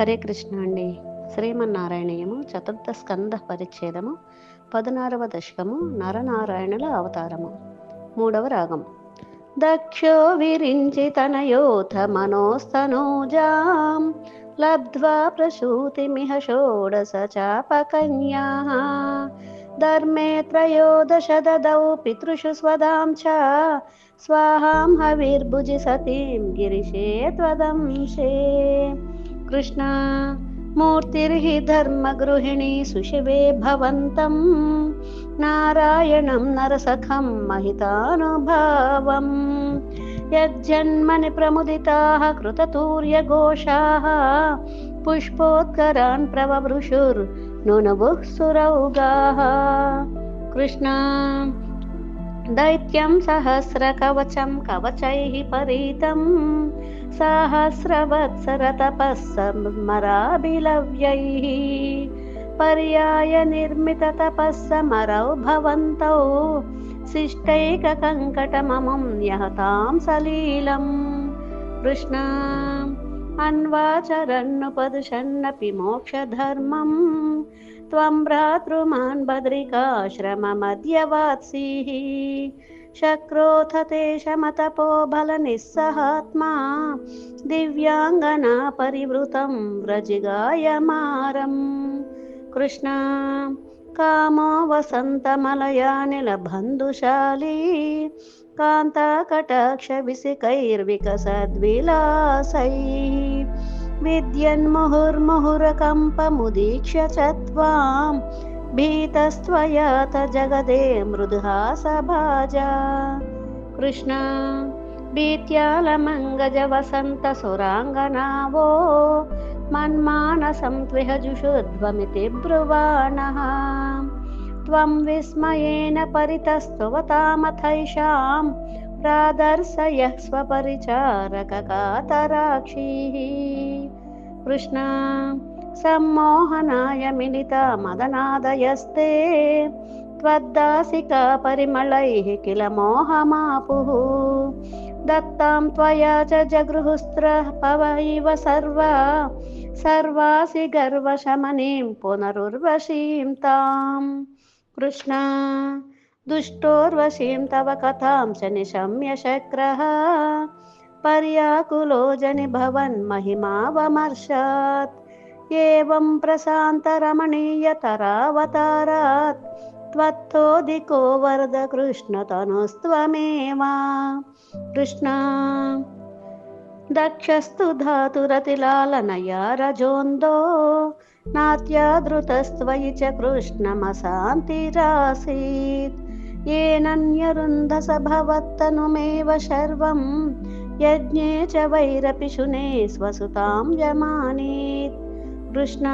హరే కృష్ణ అండి. శ్రీమన్నారాయణీయము చతుర్థ స్కంద పరిచ్ఛేదము పదనారవ దశకము నరనారాయణుల అవతారము. మూడవ రాగం. దక్షో విరించి తనయోథ మనోస్తనూజాం లబ్ధ్వా ప్రసూతిమిహ షోడశ చాపకన్యా ధర్మే త్రయోదశ దదౌ పితృషు స్వదాం చ స్వాహాం హవిర్భుజి సతీం గిరిశే త్వదంశే. कृष्णा मूर्तिर्हि धर्मगृहिणी सुशिवे भवन्तं नारायणं नरसखं महितानुभावम् यज्जन्मनि प्रमुदिताः कृततूर्यघोषाः पुष्पोत्करान् प्रवभ्रुषुर्नु सुरौगाः कृष्णा दैत्यं सहस्रकवचं कवचैः परीतं सहस्रवत्सरतपःसमराभिलव्यैः पर्यायनिर्मिततपःसमरौ भवन्तौ। शिष्टैककङ्कटममं न्यहतां सलीलम्। कृष्ण अन्वाचरन्नुपदुषन्नपि मोक्षधर्मम्। त्वं भ्रातृमान् बद्रिकाश्रममद्यवात्सीः। शक्रोऽथ ते शमतपो बलनिस्सहात्मा दिव्याङ्गना परिवृतं व्रजिगायमारम्। कृष्ण कामो वसन्तमलयानिलबन्धुशाली कान्ताकटाक्षविसिकैर्विकसद्विलासैः। विद्यन्मुहुर्मुहुरकम्पमुदीक्ष्य च त्वां भीतस्त्वयात जगदे मृदुहासभाजा कृष्ण भीत्यालमङ्गजवसन्तसुराङ्गनावो मन्मानसं त्विहजुषुध्वमिति ब्रुवाणः त्वं विस्मयेन परितस्त्वतामथैषां प्रादर्शयः स्वपरिचारककातराक्षीः। कृष्ण सम्मोहनाय मिलिता मदनादयस्ते त्वद्दासिका परिमलैः किल मोहमापुः दत्तां त्वया च जगृहुस्त्रः पव इव सर्वा। सर्वासि गर्वशमनीं पुनरुर्वशीं ताम्। कृष्ण दुष्टोर्वशीं तव कथां च निशम्य शक्रः। पर्याकुलो जनि भवन्महिमावमर्शात् एवं प्रशान्तरमणीयतरावतारात् त्वत्तोदिको वरद कृष्णतनुस्त्वमेव कृष्ण दक्षस्तु धातुरतिलालनया रजोन्दो नात्यादृतस्त्वयि च कृष्णमशान्तिरासीत्। येनन्यरुन्धस भवत्तनुमेव सर्वं यज्ञे च वैरपि शुने स्वसुतां यमानीत् कृष्ण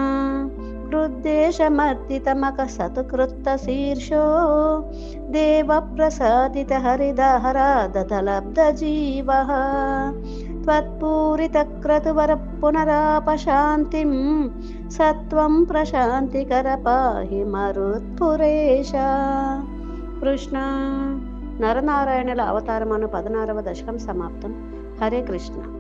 क्रुद्देशमर्दितमकसत्कृत्तशीर्षो देवप्रसादितहरिदहरादतलब्धजीवः त्वत्पूरितक्रतुवर पुनरापशान्तिं सत्वं प्रशान्तिकर पाहि మరుత్పురేష కృష్ణ నరనారాయణుల అవతారమను పదనారవ దశకం సమాప్తం హరే కృష్ణ